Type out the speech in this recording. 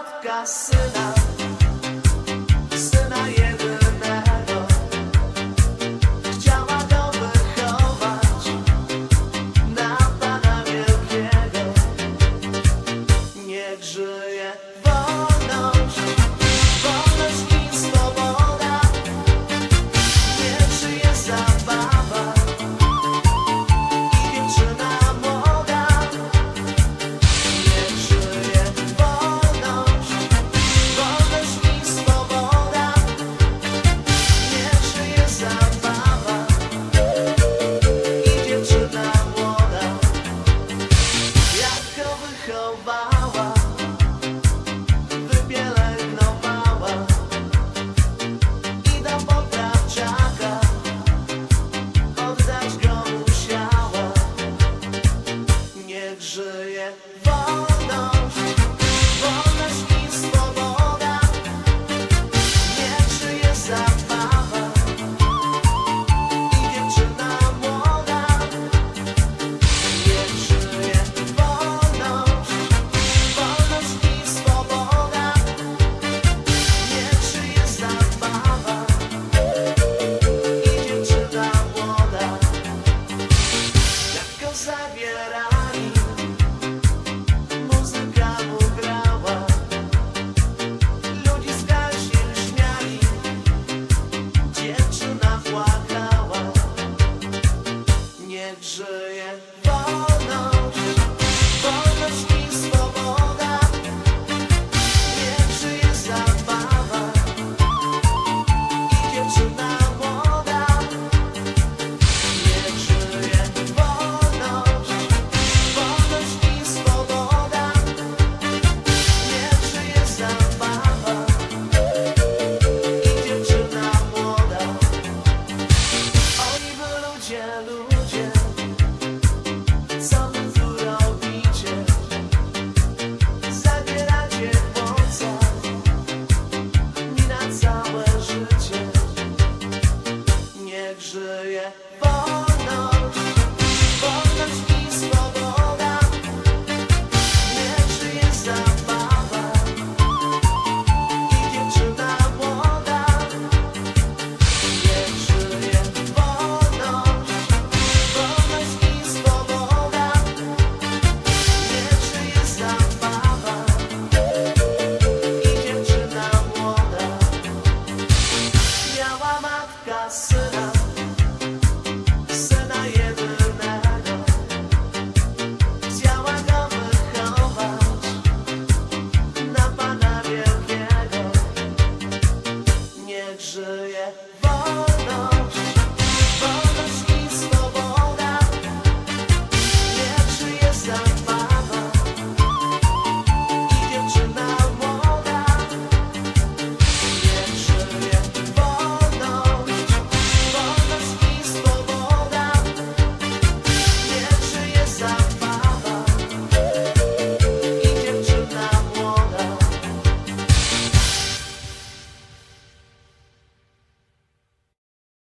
matka syna Syna jedynego. Chciała go wychować Na pana wielkiego. Niech żyje wolność power.